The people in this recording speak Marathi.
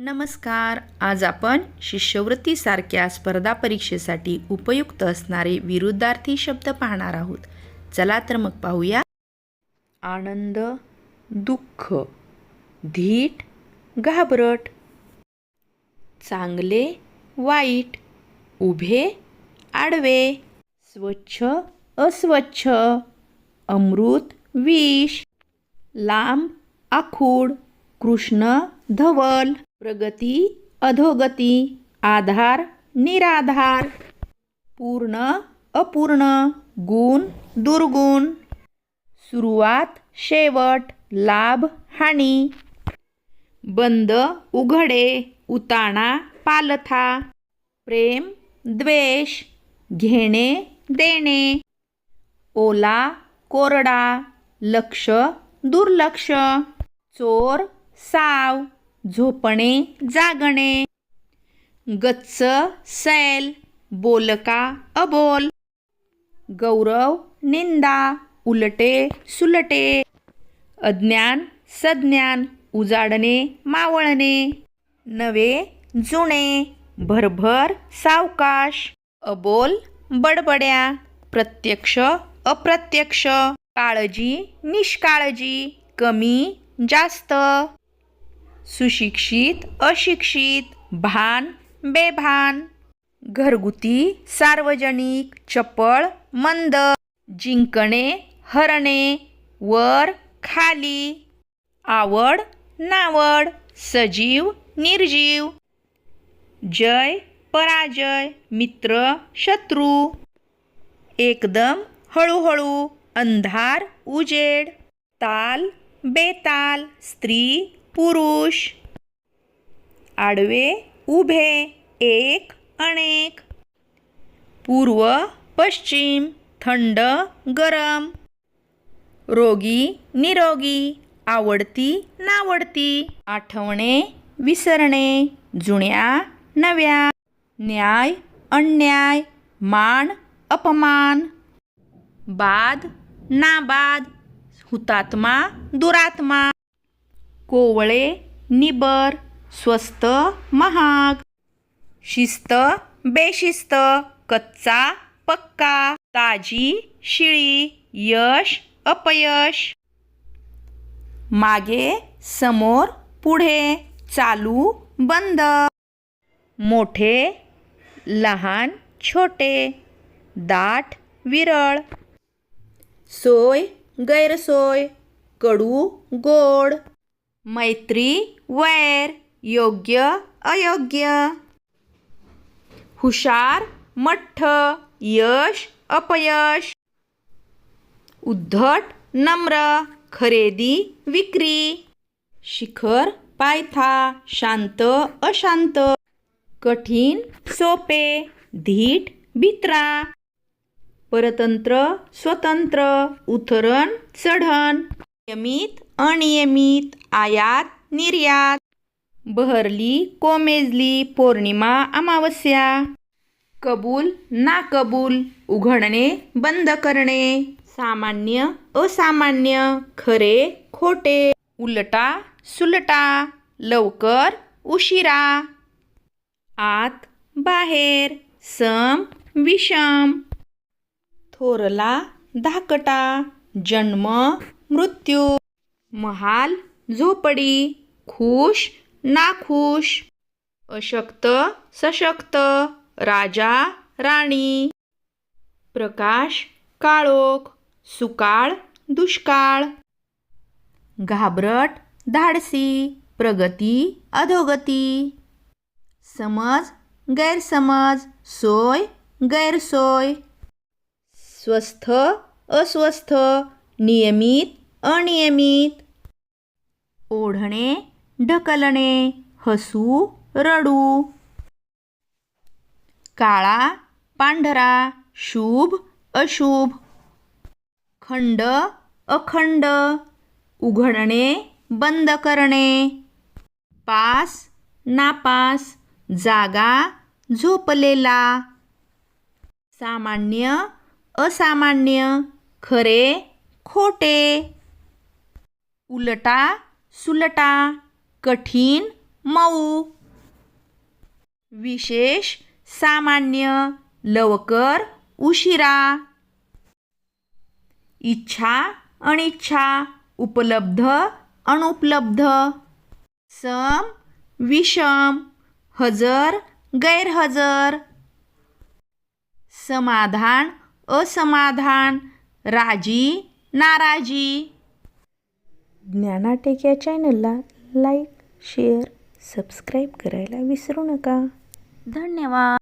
नमस्कार. आज आपण शिष्यवृत्तीसारख्या स्पर्धा परीक्षेसाठी उपयुक्त असणारे विरुद्धार्थी शब्द पाहणार आहोत. चला तर मग पाहूया. आनंद दुःख धीट घाबरट. चांगले वाईट उभे आडवे. स्वच्छ अस्वच्छ. अमृत विष. लांब आखूड. कृष्ण धवल. प्रगती अधोगती आधार निराधार. पूर्ण अपूर्ण गुण दुर्गुण. सुरुवात शेवट लाभ हानी. बंद उघडे उताणा पालथा. प्रेम द्वेष घेणे देणे. ओला कोरडा लक्ष दुर्लक्ष. चोर साव. झोपणे जागणे. गच्च सैल बोलका अबोल. गौरव निंदा उलटे सुलटे. अज्ञान सज्ञान उजाडणे मावळणे. नवे जुने. भरभर सावकाश. अबोल बडबड्या. प्रत्यक्ष अप्रत्यक्ष. काळजी निष्काळजी. कमी जास्त. सुशिक्षित अशिक्षित भान बेभान. घरगुती सार्वजनिक चपळ मंद. जिंकणे हरणे वर खाली. आवड नावड सजीव निर्जीव. जय पराजय मित्र शत्रू. एकदम हळूहळू अंधार उजेड. ताल बेताल स्त्री पुरुष. आडवे उभे एक अनेक. पूर्व पश्चिम थंड गरम. रोगी निरोगी आवडती नावडती. आठवणे विसरणे जुन्या नव्या. न्याय अन्याय मान अपमान. बाद नाबाद. हुतात्मा दुरात्मा. कोवळे निबर स्वस्त महाग. शिस्त बेशिस्त कच्चा पक्का. ताजी शिळी यश अपयश. मागे समोर पुढे चालू बंद. मोठे लहान छोटे. दाट विरळ. सोय गैरसोय. कडू गोड. मैत्री वैर योग्य अयोग्य. हुशार मठ्ठ यश अपयश. उद्धट नम्र खरेदी विक्री. शिखर पायथा शांत अशांत. कठीण सोपे धीट भित्रा परतंत्र स्वतंत्र उथरण चढण नियमित अनियमित आयात निर्यात. बहरली कोमेजली पौर्णिमा अमावस्या. कबूल नाकबूल उघडणे बंद करणे. सामान्य असामान्य खरे खोटे. उलटा सुलटा लवकर उशिरा. आत बाहेर सम विषम. थोरला धाकटा. जन्म मृत्यू. महाल झोपडी. खुश नाखुश. अशक्त सशक्त. राजा राणी. प्रकाश काळोख. सुकाळ दुष्काळ. घाबरट धाडसी. प्रगती अधोगती. समज गैरसमज. सोय गैरसोय. स्वस्थ अस्वस्थ. नियमित अनियमित. ओढणे ढकलणे हसू रडू. काळा पांढरा शुभ अशुभ. खंड अखंड. उघडणे बंद करणे. पास नापास जागा झोपलेला. सामान्य असामान्य खरे खोटे. उलटा सुलटा कठीण मऊ. विशेष सामान्य लवकर उशिरा. इच्छा अनिच्छा उपलब्ध अनुपलब्ध. सम विषम हजर गैरहजर. समाधान असमाधान राजी नाराजी. ज्ञानाटेक या चॅनलला लाईक शेअर सबस्क्राईब करायला विसरू नका. धन्यवाद.